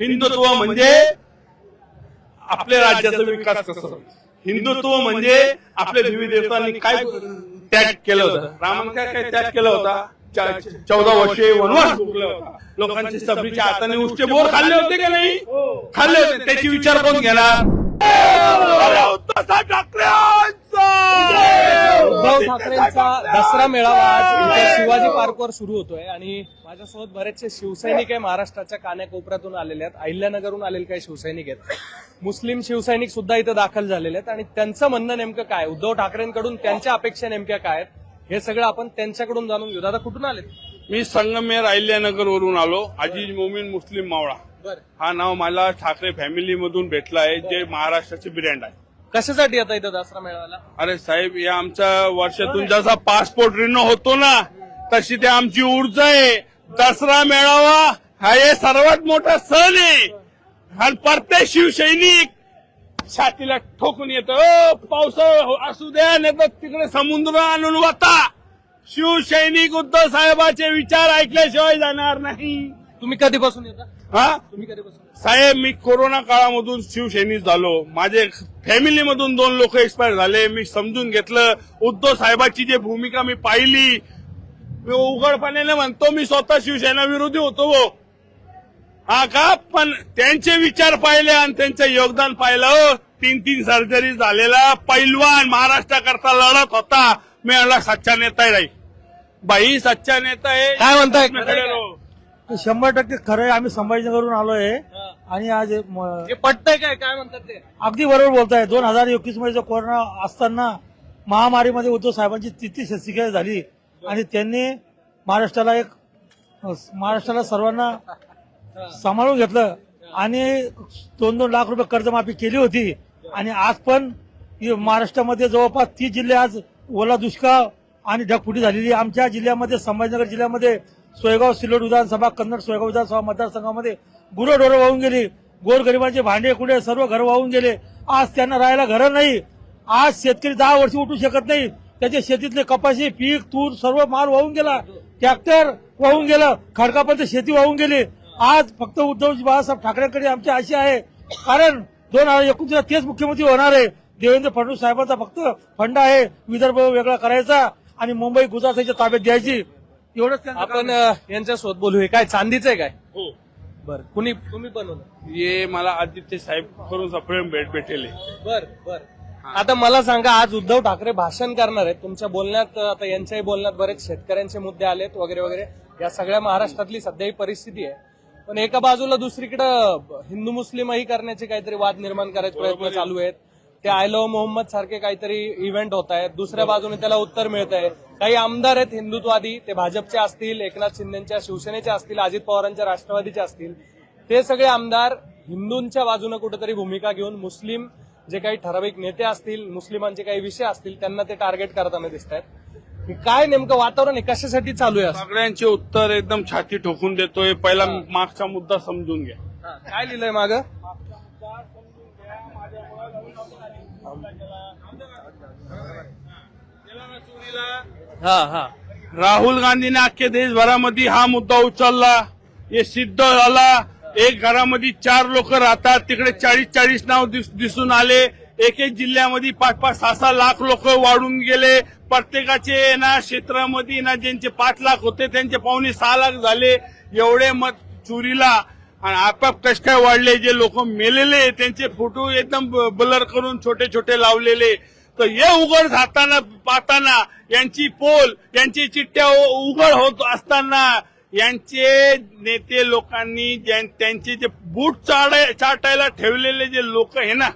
हिंदुत्व म्हणजे आपल्या राज्याचा विकास कसा हिंदुत्व म्हणजे आपल्या देवी देवतांनी काय त्याग केलं होतं? रामाने काय काय त्याग केला होता? चौदा वर्षे वनवास भोगला. होता लोकांचे सबरीच्या हाताने उष्टे बोर खाल्ले होते का नाही? खाल्ले होते. त्याची विचार कोण ठाकरेंचा! उद्धव ठाकरेंचा दसरा मेळावा आज इथे शिवाजी पार्कवर सुरू होतोय आणि माझ्यासोबत बरेचसे शिवसैनिक आहे महाराष्ट्राच्या कान्याकोपऱ्यातून आलेले आहेत. अहिल्यानगरहून आलेले काही शिवसैनिक आहेत. मुस्लिम शिवसैनिक सुद्धा इथं दाखल झालेले आहेत. आणि त्यांचं म्हणणं नेमकं काय? उद्धव ठाकरेंकडून त्यांच्या अपेक्षा नेमक्या काय आहेत? हे सगळं आपण त्यांच्याकडून जाणून घेऊ. दादा कुठून आलेत? मी संगमेर अहिल्यानगर वरून आलो. अजीज मोमीन मुस्लिम मावळा. हा नाव मला ठाकरे फॅमिली मधून भेटला आहे जे महाराष्ट्राचे ब्रँड आहे. कशासाठी आता इथं दसरा मेळाव्याला? अरे साहेब या आमच्या वर्षातून जसा पासपोर्ट रिनो होतो ना तशी ते आमची ऊर्जा आहे. दसरा मेळावा हा हे सर्वात मोठा सण आहे. आणि प्रत्येक शिवसैनिक छातीला ठोकून येतो. "ओ, पावसाळा असू द्या नाही तर तिकडे समुद्र आणून वाता शिवसैनिक उद्धव साहेबाचे विचार ऐकल्याशिवाय जाणार नाही. तुम्ही कधीपासून येता? हा? तुम्ही कधीपासून साहेब मी कोरोना काळामधून शिवसैनिक झालो. माझे फॅमिली मधून दोन लोक एक्सपायर झाले. मी समजून घेतलं. उद्धव साहेबाची जी भूमिका मी पाहिली मी उघडपणाने म्हणतो मी स्वतः शिवसेना विरोधी होतो हो का? पण त्यांचे विचार पाहिले आणि त्यांचं योगदान पाहिलं. तीन तीन सर्जरी झालेला पैलवान महाराष्ट्राकरता लढत होता. मी म्हणला सच्चा नेता आहे बाई. सच्चा नेता आहे. काय म्हणताय? शंभर टक्के खरं आहे. आम्ही संभाजीनगरहून आलोय. आणि आज म, हे पटतंय काय? काय म्हणतात ते? अगदी बरोबर बोलताय. दोन हजार एकवीसमध्ये जो कोरोना असताना महामारीमध्ये उद्धव साहेबांची तिथी शस्त्रक्रिया झाली. आणि त्यांनी महाराष्ट्राला एक महाराष्ट्राला सर्वांना सांभाळून घेतलं. आणि दोन दोन लाख रुपये कर्जमाफी केली होती. आणि आज पण महाराष्ट्रामध्ये जवळपास तीस जिल्हे आज ओला दुष्काळ आणि ढगफुटी झालेली आहे. आमच्या जिल्ह्यामध्ये संभाजीनगर जिल्ह्यामध्ये सोयगाव सिल्लोड विधानसभा कन्नड सोयगाव विधानसभा मतदारसंघामध्ये गुरंढोरं वाहून गेली. गोरगरिबांचे भांडे कुडे सर्व घर वाहून गेले. आज त्यांना राहायला घरं नाही. आज शेतकरी दहा वर्ष उठू शकत नाही. त्याच्या शेतीतले कपाशी पीक तूर सर्व माल वाहून गेला. ट्रॅक्टर वाहून गेलं. खडकापर्यंत शेती वाहून गेली. आज फक्त उद्धवजी बाळासाहेब ठाकरेंकडे आमची आशा आहे. कारण दोन हजार एकोणतीसला तेच मुख्यमंत्री होणार आहे. देवेंद्र फडणवीस साहेबांचा फक्त फंड आहे. विदर्भ वेगळा करायचा आणि मुंबई गुजरातच्या ताब्यात द्यायची एवढंच आपण यांच्यासोबत बोलू. हे काय चांदीचं आहे काय? हो. बर कुणी तुम्ही बनवलं? ये मला आदित्य साहेब करून प्रेम भेट भेटेले. बर बर. आता मला सांगा आज उद्धव ठाकरे भाषण करणार आहेत. तुमच्या बोलण्यात आता यांच्याही बोलण्यात बरेच शेतकऱ्यांचे मुद्दे आलेत वगैरे वगैरे. या सगळ्या महाराष्ट्रातली सध्या ही परिस्थिती आहे. पण एका बाजूला दुसरीकडे हिंदू मुस्लिमही करण्याचे काहीतरी वाद निर्माण करायचे प्रयत्न चालू आहेत. ते आय लव्ह मोहम्मद सारखे काहीतरी इव्हेंट होत आहेत. दुसऱ्या बाजूने त्याला उत्तर मिळत आहे काही आमदार आहेत हिंदुत्वादी ते भाजपचे असतील एकनाथ शिंदेच्या शिवसेनेचे असतील अजित पवारांच्या राष्ट्रवादीचे असतील. ते सगळे आमदार हिंदूंच्या बाजूने कुठेतरी भूमिका घेऊन मुस्लिम जे काही ठराविक नेते असतील मुस्लिमांचे काही विषय असतील त्यांना ते टार्गेट करताना दिसत आहेत काय नेमकं वातावरण आहे? कशासाठी चालू आहे असं? सगळ्यांचे उत्तर एकदम छाती ठोकून देतोय. पहिला मागचा मुद्दा समजून घ्या. हा, काय लिहिलंय माग? हा हा. राहुल गांधीने अख्ख्या देशभरामध्ये हा मुद्दा उचलला. हे सिद्ध झाला. एक घरामध्ये चार लोक राहतात. तिकडे चाळीस चाळीस नाव दिस- दिसून आले. एक एक जिल्ह्यामध्ये पाच पाच सहा सहा लाख लोक वाढून गेले. प्रत्येकाचे ना क्षेत्रामध्ये ना ज्यांचे पाच लाख होते त्यांचे पाहुणे सहा लाख झाले. एवढे मत चोरीला आणि आपाप कश काय वाढले जे लोक मेलेले त्यांचे फोटो एकदम ब्लर करून छोटे छोटे लावलेले. तर हे उघड जाताना पाहताना यांची पोल यांची चिठ्ठ्या उ- उघड होत असताना यांचे नेते लोकांनी ज्यां- त्यांचे जे बूट चाटायला ठेवलेले जे लोक आहे ना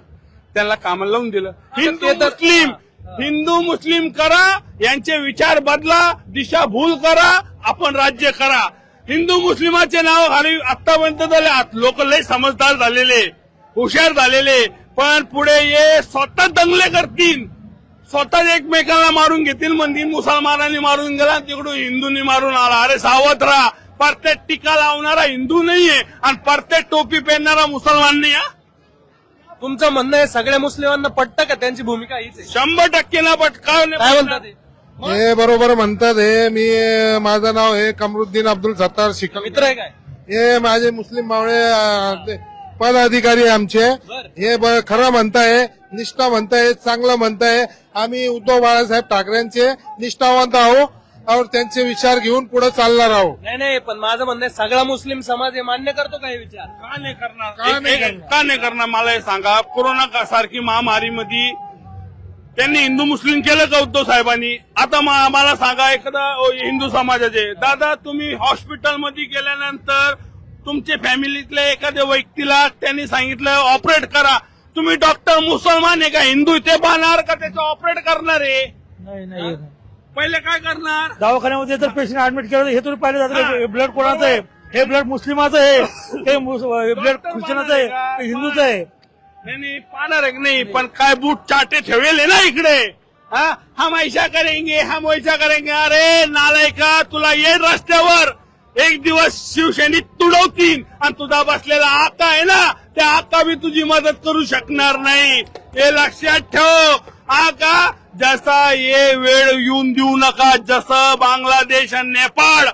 त्यांना कामाला लावून दिलं. हिंदू मुस्लिम. हिंदू मुस्लिम करा यांचे विचार बदला दिशाभूल करा आपण राज्य करा. हिंदू मुस्लिमाचे नाव खाली आतापर्यंत झाले लोक लय समजदार झालेले हुशार झालेले पण पुढे ये स्वतः दंगले करतील. स्वतः एकमेकांना मारून घेतील म्हणतील मुसलमानांनी मारून गेला तिकडून हिंदूंनी मारून आला. अरे सावध राहा. प्रत्येक टीका लावणारा हिंदू नाहीये आणि प्रत्येक टोपी पेरणारा मुसलमान नाही हा? तुमचं म्हणणं आहे सगळ्या मुस्लिमांना पटतं का? त्यांची भूमिका हीच आहे. शंभर टक्के ना पट काय काय म्हणतात? ते? हे बरोबर म्हणतात हे. मी माझं नाव आहे कमरुद्दीन अब्दुल सत्तार शिकल. मित्र आहे काय? हे माझे मुस्लिम मावळे अं, ते पदाधिकारी आमचे. हे ब- खरं म्हणताय निष्ठा म्हणताय चांगलं म्हणताय. आम्ही उद्धव बाळासाहेब ठाकरेंचे निष्ठावंत आहो और त्यांचे विचार घेऊन पुढे चालणार आहो नाही नाही पण माझं म्हणणं आहे सगळा मुस्लिम समाज हे मान्य करतो का हे विचार? का नाही करणार? का नाही एक- का नाही करणार? मला हे सांगा. कोरोना का- सारखी महामारीमध्ये त्यांनी हिंदू मुस्लिम केलं का उद्धव साहेबांनी? आता मा- मला सांगा एखादा अ, हिंदू समाजाचे दादा तुम्ही हॉस्पिटलमध्ये गेल्यानंतर तुमच्या फॅमिलीतल्या एखाद्या व्यक्तीला त्यांनी सांगितलं ऑपरेट करा. तुम्ही डॉक्टर मुसलमान आहे का? हिंदू ते पाहणार का? त्याचं ऑपरेट करणार आहे? नाही नाही. पहिले काय करणार? दवाखान्यामध्ये जर पेशंट ऍडमिट केलं हे तुम्ही पाहिलं जातं हे. ब्लड कोणाचं आहे? हे ब्लड मुस्लिमाचं आहे. हे ब्लड ख्रिश्चनाचं आहे. हिंदूचं आहे. नाही नाही पाहणार नाही पण काय बूट चाटे ठेवेल ना इकडे? हा? हम ऐसा करेंगे हम वैसा करेंगे. अरे नालायका तुला येईल रस्त्यावर. एक दिवस शिवसेनेत तुडवतील. आणि तुझा बसलेला आका आहे ना त्या आका बी तुझी मदत करू शकणार नाही. हे लक्षात ठेव. आका जसा ये वेळ येऊन देऊ नका जसं बांगलादेश आणि नेपाळ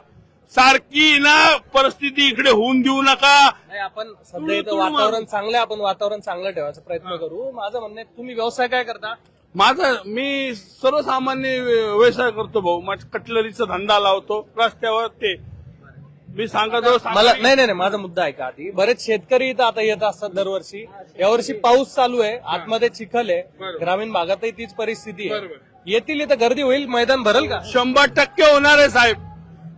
सारखी ना परिस्थिती इकडे होऊन देऊ नका. नाही आपण सध्या इथं वातावरण चांगलं आहे आपण वातावरण चांगलं ठेवायचा प्रयत्न करू. माझं म्हणणं आहे तुम्ही व्यवसाय काय करता? माझा मी सर्वसामान्य व्यवसाय करतो भाऊ. माझा कटलरीचा धंदा लावतो रस्त्यावर ते मी सांगतो मला नाही नाही नाही माझा मुद्दा आहे का आधी. बरेच शेतकरी इथं आता येत असतात दरवर्षी. यावर्षी पाऊस चालू आहे आतमध्ये चिखल आहे. ग्रामीण भागातही तीच परिस्थिती आहे. येतील इथं गर्दी होईल? मैदान भरल का? शंभर टक्के होणार आहे साहेब.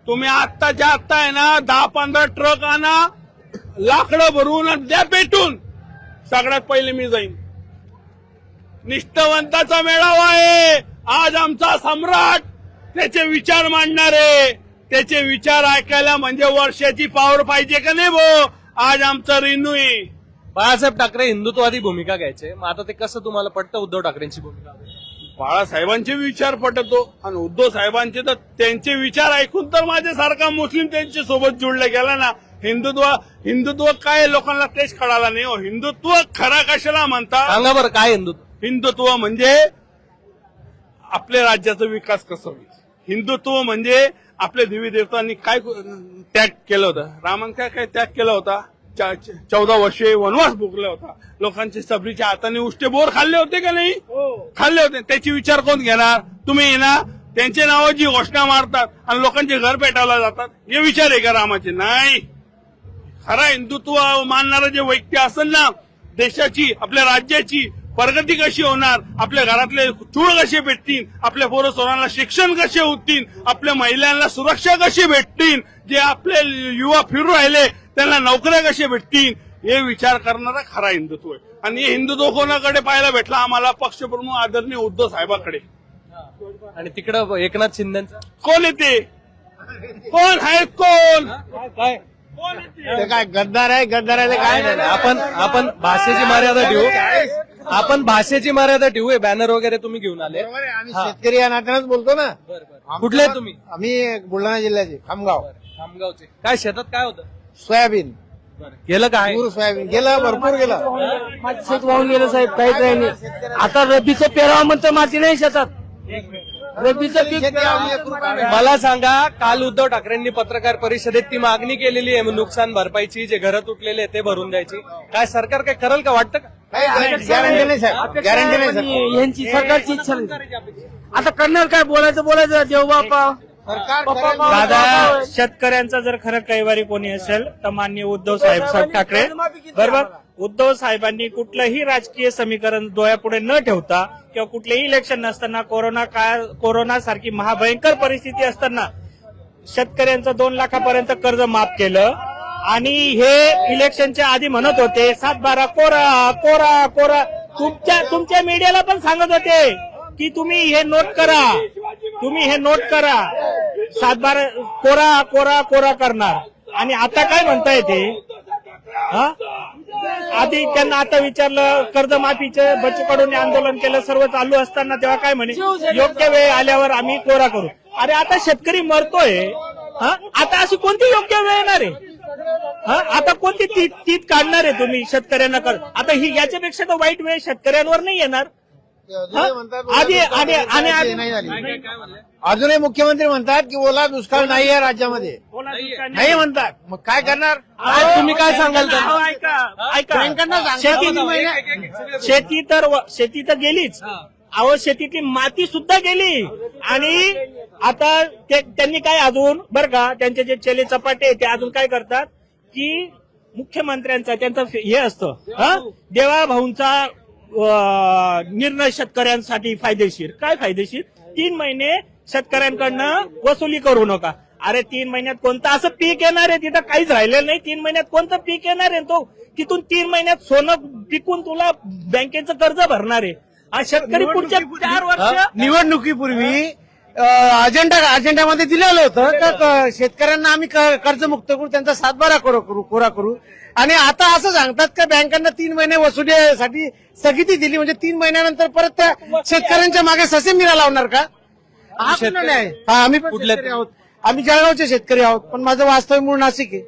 तुम्ही आत्ताच्या आत्ता आहे ना दहा पंधरा ट्रक आणा लाकडं भरून आणि द्या पेटून. सगळ्यात पहिले मी जाईन. निष्ठवंताचा मेळावा आहे. आज आमचा सम्राट त्याचे विचार मांडणारे. त्याचे विचार ऐकायला म्हणजे वर्षाची पावर पाहिजे का नाही भो? आज आमचा रिनू आहे बाळासाहेब ठाकरे हिंदुत्ववादी भूमिका घ्यायचे. मग आता ते कसं तुम्हाला पटतं उद्धव ठाकरेंची भूमिका? बाळासाहेबांचे विचार पटतो आणि उद्धव साहेबांचे तर त्यांचे विचार ऐकून तर माझ्यासारखा मुस्लिम त्यांच्यासोबत जुळला गेला ना. हिंदुत्व हिंदुत्व काय लोकांना तेच कळाला नाही हो. हिंदुत्व खरा कशाला म्हणतात सांगा बरं काय हिंदुत्व? हिंदुत्व म्हणजे आपल्या राज्याचा विकास कसा होईल? हिंदुत्व म्हणजे आपल्या देवी देवतांनी काय त्याग केलं होतं? रामाने काय काय त्याग केला होता? चौदा वर्षे वनवास भोगला होता. लोकांचे सबरीच्या हाताने उष्टे बोर खाल्ले होते का नाही? खाल्ले होते. त्याची विचार कोण घेणार? तुम्ही ना. त्यांच्या नावाची घोषणा मारतात आणि लोकांचे घर पेटावला जातात. हे विचार आहे का रामाचे? नाही. खरा हिंदुत्व मानणारा जे व्यक्ती असेल ना देशाची आपल्या राज्याची प्रगती कशी होणार? आपल्या घरातले चूळ कसे भेटतील? आपल्या पोरं सोरांना शिक्षण कसे होतील? आपल्या महिलांना सुरक्षा कशी भेटतील? जे आपले युवा फिरू राहिले त्यांना नोकऱ्या कशा भेटतील? हे विचार करणारा खरा हिंदुत्व आहे. आणि हे हिंदुत्व कोणाकडे पाहायला भेटला? आम्हाला पक्षप्रमुख आदरणीय उद्धव साहेबाकडे. आणि तिकडं एकनाथ शिंदेचं? कोण येते? कोण आहे कोण? काय? काय गद्दार आहे? गद्दार आहे काय नाही. आपण आपण भाषेची मर्यादा ठेवू आपण भाषेची मर्यादा ठेवू बॅनर वगैरे तुम्ही घेऊन आले. आम्ही शेतकरी या नात्यानंच बोलतो ना. कुठले तुम्ही? आम्ही बुलढाणा जिल्ह्याचे खामगाव. खामगावचे. काय शेतात काय होतं? सोयाबीन. गेलं काय पूर सोयाबीन. गेलं भरपूर गेलं. माझं शेत वाहून गेलं साहेब काहीच नाही. नाही. आता रब्बीचं पेरावं म्हणतं माती नाही शेतात. रब्बीचं पीक शेती आम्ही एक रुपया नाही. मला सांगा काल उद्धव ठाकरेंनी पत्रकार परिषदेत ती मागणी केलेली आहे नुकसान भरपाईची जे घर तुटलेले ते भरून द्यायची. काय सरकार काय करल का? वाटतं का? गॅरंटी नाही साहेब गॅरंटी नाही साहेब यांची सरकारची इच्छा नाही. आता करणार काय? बोलायचं बोलायचं. देव बापा सरकार पप्पा करेल. दादा शेतकऱ्यांचा जर खरं कैवारी कोणी असेल तर मान्य उद्धव साहेब साहेब ठाकरे. बरोबर? उद्धव साहेबांनी कुठलंही राजकीय समीकरण डोळ्यापुढे न ठेवता किंवा कुठलेही इलेक्शन नसताना कोरोना काळ कोरोना सारखी महाभयंकर परिस्थिती असताना शेतकऱ्यांचं दोन लाखापर्यंत कर्ज माफ केलं. आणि हे इलेक्शनच्या आधी म्हणत होते सात बारा कोरा कोरा कोरा. तुमच्या तुमच्या मीडियाला पण सांगत होते की तुम्ही हे नोट करा. तुम्ही हे नोट करा. सात बारा कोरा कोरा कोरा करणार. आणि आता काय म्हणताय ते हा? आधी त्यांना आता विचारलं कर्जमाफीचं बचकडून आंदोलन केलं सर्व चालू असताना तेव्हा काय म्हणे? योग्य वेळ आल्यावर आम्ही कोरा करू. अरे आता शेतकरी मरतोय. हा? आता अशी कोणती योग्य वेळ येणार आहे? हा? आता कोणती तीत तीत काढणार आहे तुम्ही शेतकऱ्यांना कर आता ही याच्यापेक्षा तर वाईट वेळ शेतकऱ्यांवर नाही येणार. आधी आणि आणि नाही झाली अजूनही मुख्यमंत्री म्हणतात की ओला दुष्काळ नाही आहे राज्यामध्ये. नाही म्हणतात. मग काय करणार? आज तुम्ही काय सांगाल अहो, ऐका सांगा. शेती शेती तर शेती तर गेलीच. अहो शेतीतली माती सुद्धा गेली. आणि आता त्यांनी काय अजून बर का त्यांचे जे चले चपाटे ते अजून काय करतात? की मुख्यमंत्र्यांचा त्यांचं हे असतं हा? देवा भाऊंचा निर्णय शेतकऱ्यांसाठी फायदेशीर. काय फायदेशीर? तीन महिने शेतकऱ्यांकडनं वसुली करू नका. अरे तीन महिन्यात कोणतं? असं पीक येणार आहे तिथं काहीच राहिलेलं नाही. तीन महिन्यात कोणतं पीक येणार आहे तो? तिथून तीन महिन्यात सोनं पिकून तुला बँकेचं कर्ज भरणार आहे. शेतकरी पुढच्या चार वर्ष निवडणुकीपूर्वी अजेंडा अजेंडामध्ये दिलेलं होतं का क- शेतकऱ्यांना आम्ही कर्जमुक्त करू त्यांचा सातबारा करू करू कोरा करू. आणि आता असं सांगतात का बँकांना तीन महिने वसुलीसाठी स्थगिती दिली म्हणजे तीन महिन्यानंतर परत त्या शेतकऱ्यांच्या मागे ससे मिरा लावणार का? हा कुठला? हा आम्ही शेतकरी आहोत. आम्ही जळगावचे शेतकरी आहोत पण माझं वास्तव मूळ नाशिक आहे.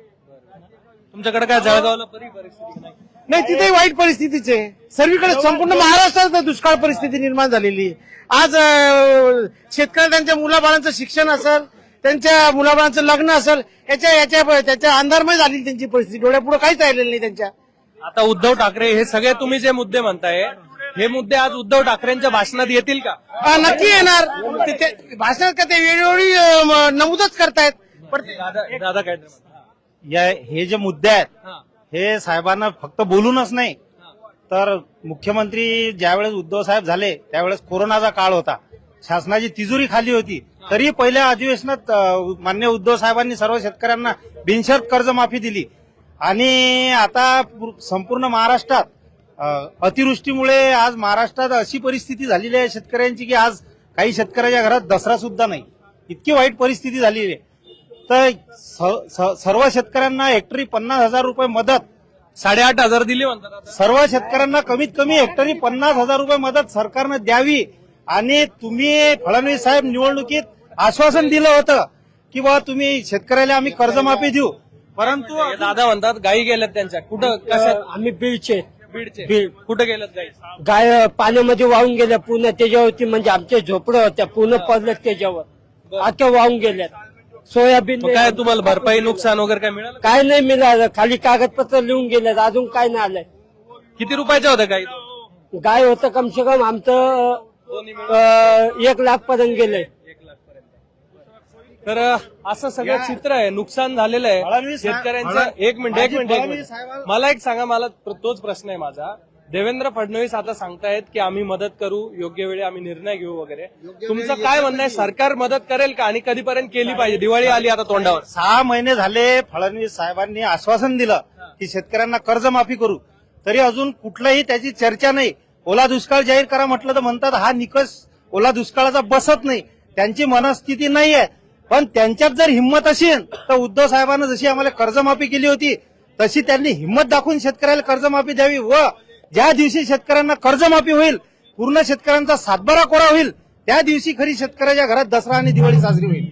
तुमच्याकडे काय जळगावला परी परिस्थिती नाही? नाही तिथे वाईट परिस्थितीच. आहे सर्वीकडे संपूर्ण महाराष्ट्रात दुष्काळ परिस्थिती निर्माण झालेली आहे. आज शेतकरी त्यांच्या मुलाबाळांचं शिक्षण असेल त्यांच्या मुलाबाळांचं लग्न असेल याच्या याच्या त्याच्या अंधारमय झालेली त्यांची परिस्थिती. डोळ्यापुढे काहीच राहिलेलं नाही त्यांच्या. आता उद्धव ठाकरे हे सगळे तुम्ही जे मुद्दे म्हणताय हे मुद्दे आज उद्धव ठाकरेंच्या भाषणात येतील का? नक्की येणार. भाषणात का ते वेळोवेळी नमूदच करतायत. दादा दादा काय? या हे जे मुद्दे आहेत हे साहेबांना फक्त बोलूनच नाही. तर मुख्यमंत्री ज्यावेळेस उद्धव साहेब झाले त्यावेळेस कोरोनाचा काळ होता. शासनाची तिजोरी खाली होती. तरी पहिल्या अधिवेशनात मान्य उद्धव साहेबांनी सर्व शेतकऱ्यांना बिनशर्त कर्जमाफी दिली. आणि आता संपूर्ण महाराष्ट्रात अतिवृष्टीमुळे आज महाराष्ट्रात अशी परिस्थिती झालेली आहे शेतकऱ्यांची की आज काही शेतकऱ्याच्या घरात दसरा सुद्धा नाही. इतकी वाईट परिस्थिती झालेली आहे. तर सर्व शेतकऱ्यांना हेक्टरी पन्नास हजार रुपये मदत. साडेआठ हजार दिली म्हणतात आता. सर्व शेतकऱ्यांना कमीत कमी हेक्टरी पन्नास हजार रुपये मदत सरकारनं द्यावी आणि तुम्ही फडणवीस साहेब निवडणुकीत आश्वासन दिलं होतं की बाबा तुम्ही शेतकऱ्याला आम्ही कर्जमाफी देऊ. परंतु हे दादा म्हणतात गायी गेल्यात त्यांच्या. कुठं कशात आम्ही बीडचे बीडचे. बीड. कुठं गेल्यात गाई गाय पाण्यामध्ये वाहून गेल्या पूर्ण त्याच्यावरती म्हणजे आमच्या झोपड्या होत्या पूर्ण पडल्यात त्याच्यावर. आता वाहून गेल्यात. सोयाबीन मग काय तुम्हाला भरपाई नुकसान वगैरे काय मिळालं काय नाही मिळालं. खाली कागदपत्र लिहून गेल्यात अजून काय नाही आलंय. किती रुपयाच्या होत्या गाई? गाय होतं कम से कम आमचं अं, एक लाख पर्यंत गेलंय. तर असं सगळं चित्र आहे. नुकसान झालेलं आहे. फडणवीस शेतकऱ्यांचं एक मिनिट एक मिनिट एक फडणवीस मिनिट मला एक सांगा मला प्र- तोच प्रश्न आहे माझा. देवेंद्र फडणवीस आता सांगतायत की आम्ही मदत करू योग्य वेळी आम्ही निर्णय घेऊ वगैरे. तुमचं काय म्हणणं आहे? सरकार मदत करेल का? आणि कधीपर्यंत केली पाहिजे? दिवाळी आली आता तोंडावर. सहा महिने झाले फडणवीस साहेबांनी आश्वासन दिलं की शेतकऱ्यांना कर्जमाफी करू. तरी अजून कुठलंही त्याची चर्चा नाही. ओला दुष्काळ जाहीर करा म्हटलं तर म्हणतात हा निकष ओला दुष्काळाचा बसत नाही. त्यांची मनस्थिती नाही आहे. पण त्यांच्यात जर हिंमत असेल तर उद्धव साहेबांना जशी आम्हाला कर्जमाफी केली होती तशी त्यांनी हिंमत दाखवून शेतकऱ्याला कर्जमाफी द्यावी व ज्या दिवशी शेतकऱ्यांना कर्जमाफी होईल पूर्ण शेतकऱ्यांचा सातबारा कोरा होईल त्या दिवशी खरी शेतकऱ्याच्या घरात दसरा आणि दिवाळी साजरी होईल.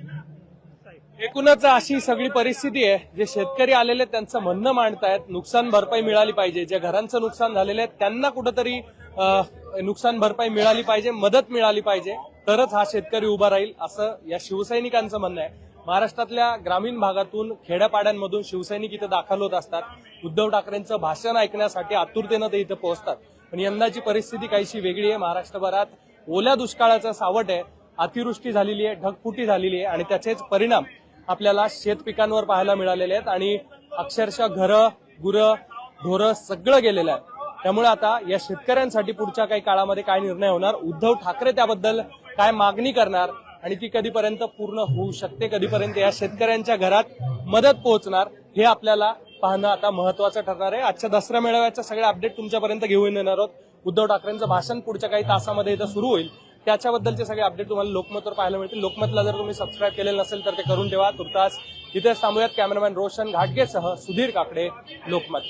एकूणच अशी सगळी परिस्थिती आहे जे शेतकरी आलेले त्यांचं म्हणणं मांडतायत नुकसान भरपाई मिळाली पाहिजे. ज्या घरांचं नुकसान झालेलं आहे त्यांना कुठंतरी अं, नुकसान भरपाई मिळाली पाहिजे मदत मिळाली पाहिजे. तरच हा शेतकरी उभा राहील असं या शिवसैनिकांचं म्हणणं आहे. महाराष्ट्रातल्या ग्रामीण भागातून खेड्यापाड्यांमधून शिवसैनिक इथं दाखल होत असतात. उद्धव ठाकरेंचं भाषण ऐकण्यासाठी आतुरतेनं ते इथं पोहोचतात. पण यंदाची परिस्थिती काहीशी वेगळी आहे. महाराष्ट्रभरात ओल्या दुष्काळाचं सावट आहे. अतिवृष्टी झालेली आहे ढगफुटी झालेली आहे आणि त्याचेच परिणाम आपल्याला शेत पिकांवर पाहायला मिळालेले आहेत आणि अक्षरशः घरं गुरं ढोरं सगळं गेलेलं आहे. त्यामुळे आता या शेतकऱ्यांसाठी पुढच्या काही काळामध्ये काय निर्णय होणार? उद्धव ठाकरे त्याबद्दल काय मागणी करणार? आणि ती कधीपर्यंत पूर्ण होऊ शकते कधीपर्यंत या शेतकऱ्यांच्या घरात मदत पोहोचणार हे आपल्याला पाहणं आता महत्वाचं ठरणार आहे. आजच्या दसरा मेळाव्याचा सगळे अपडेट तुमच्यापर्यंत घेऊन येणार आहोत. उद्धव ठाकरेंचं भाषण पुढच्या काही तासामध्ये इथं सुरू होईल. त्याच्याबद्दलचे सगळे अपडेट तुम्हाला लोकमतवर पाहायला मिळतील. लोकमतला जर तुम्ही सबस्क्राईब केलेलं नसेल तर ते करून ठेवा. तुर्तास इथेच थांबूयात. कॅमेरामॅन रोशन घाटगेसह सुधीर काकडे लोकमत.